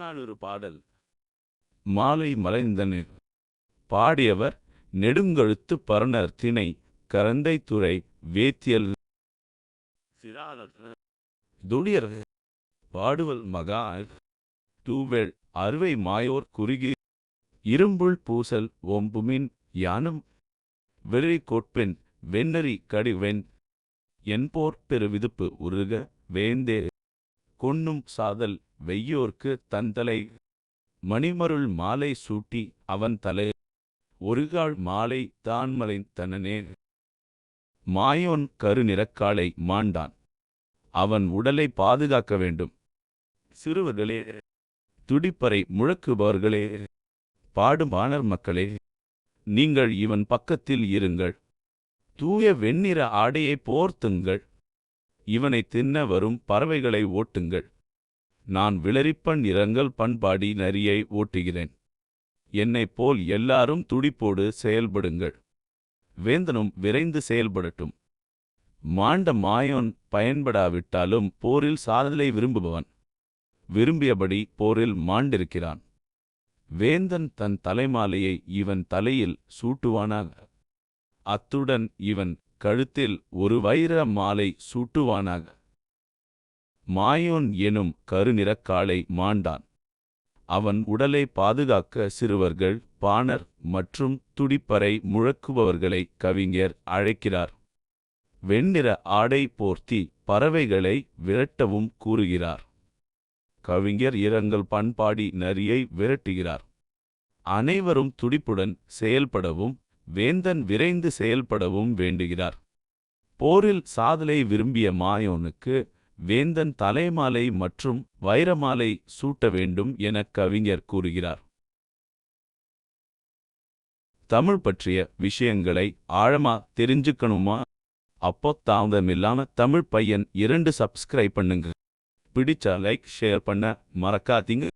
புறநானூறு பாடல். மாலை மலைந்தனு பாடியவர் நெடுங்கழுத்து பரணர் திணை கரந்தை துறை வேத்தியல். துடியர் பாடுவல் மகா தூவெள் அறுவை மாயோர் குறுகி. இரும்புள் பூசல் ஒம்புமின் யானும். வெறி கோட்பெண் வெண்ணறி கடிவெண். என்போர் பெருவிதுப்பு உருக வேந்தே. கொன்னும் சாதல் வெய்யோர்க்கு தந்தலை மணிமருள் மாலை சூட்டி அவன் தலை. ஒருகால் மாலை தான்மலைன் தனனே. மாயோன் கருநிறக்காலை மாண்டான். அவன் உடலை பாதுகாக்க வேண்டும். சிறுவர்களே துடிப்பறை முழக்குபவர்களே பாடுமானர் மக்களே நீங்கள் இவன் பக்கத்தில் இருங்கள். தூய வெண்ணிற ஆடையை போர்த்துங்கள். இவனை தின்ன வரும் பறவைகளை ஓட்டுங்கள். நான் விளரிப்பண் இரங்கல் பண்பாடி நரியை ஓட்டுகிறேன். என்னைப் போல் எல்லாரும் துடிப்போடு செயல்படுங்கள். வேந்தனும் விரைந்து செயல்படட்டும். மாண்ட மாயோன் பயன்படாவிட்டாலும் போரில் சாதலை விரும்புபவன். விரும்பியபடி போரில் மாண்டிருக்கிறான். வேந்தன் தன் தலைமாலையை இவன் தலையில் சூட்டுவானாக. அத்துடன் இவன் கழுத்தில் ஒரு வைர மாலை சூட்டுவானாக. மாயோன் எனும் கருநிறக்காளை மாண்டான். அவன் உடலை பாதுகாக்க சிறுவர்கள் பாணர் மற்றும் துடிப்பறை முழக்குபவர்களை கவிஞர் அழைக்கிறார். வெண்ணிற ஆடை போர்த்தி பறவைகளை விரட்டவும் கூறுகிறார். கவிஞர் இரங்கல் பண்பாடி நரியை விரட்டுகிறார். அனைவரும் துடிப்புடன் செயல்படவும் வேந்தன் விரைந்து செயல்படவும் வேண்டுகிறார். போரில் சாதலை விரும்பிய மாயோனுக்கு வேந்தன் தலைமாலை மற்றும் வைரமாலை சூட்ட வேண்டும் என கவிஞர் கூறுகிறார். தமிழ் பற்றிய விஷயங்களை ஆழமா தெரிஞ்சுக்கணுமா? அப்போ தாமதமில்லாம தமிழ் பையன் இரண்டு சப்ஸ்கிரைப் பண்ணுங்க. பிடிச்சா லைக் ஷேர் பண்ண மறக்காதீங்க.